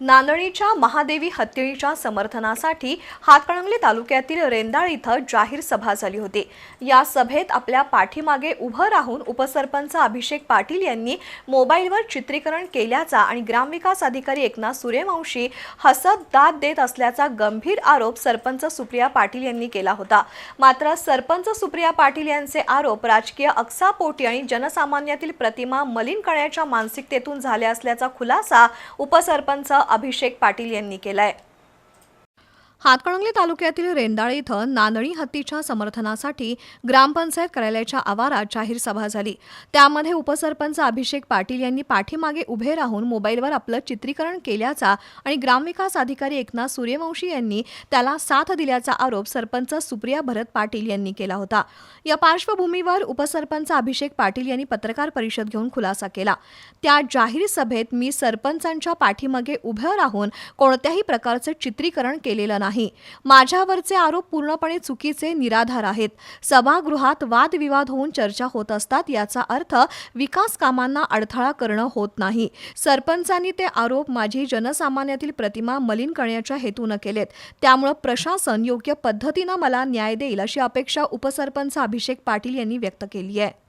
नांदणीच्या महादेवी हत्तीच्या समर्थनासाठी हातकणंगले तालुक्यातील रेंदाळ इथं जाहीर सभा झाली होती. या सभेत आपल्या पाठीमागे उभं राहून उपसरपंच अभिषेक पाटील यांनी मोबाईलवर चित्रीकरण केल्याचा आणि ग्रामविकास अधिकारी एकनाथ सूर्यवंशी हसत दाद देत असल्याचा गंभीर आरोप सरपंच सुप्रिया पाटील यांनी केला होता. मात्र सरपंच सुप्रिया पाटील यांचे आरोप राजकीय अक्सापोटी आणि जनसामान्यातील प्रतिमा मलिन करण्याच्या मानसिकतेतून झाल्या असल्याचा खुलासा उपसरपंच अभिषेक पाटील यांनी केलाय. हातकणंगले तालुक्यातील रेंदाळ इथं नांदणी हत्तीच्या समर्थनासाठी ग्रामपंचायत कार्यालयाच्या आवारात जाहीर सभा झाली. त्यामध्ये उपसरपंच अभिषेक पाटील यांनी पाठीमागे उभे राहून मोबाईलवर आपलं चित्रीकरण केल्याचा आणि ग्रामविकास अधिकारी एकनाथ सूर्यवंशी यांनी त्याला साथ दिल्याचा आरोप सरपंच सुप्रिया भरत पाटील यांनी केला होता. या पार्श्वभूमीवर उपसरपंच अभिषेक पाटील यांनी पत्रकार परिषद घेऊन खुलासा केला. त्या जाहीर सभेत मी सरपंचांच्या पाठीमागे उभं राहून कोणत्याही प्रकारचं चित्रीकरण केलेलं नाही. नाही. माझ्यावरचे आरोप पूर्णपणे चुकीचे निराधार आहेत. सभागृहात वादविवाद होऊन चर्चा होत असतात याचा अर्थ विकास कामांना अडथळा करणं होत नाही. सरपंचांनी ते आरोप माझी जनसामान्यातील प्रतिमा मलिन करण्याच्या हेतूनं केलेत. त्यामुळं प्रशासन योग्य पद्धतीनं मला न्याय देईल अशी अपेक्षा उपसरपंच अभिषेक पाटील यांनी व्यक्त केली आहे.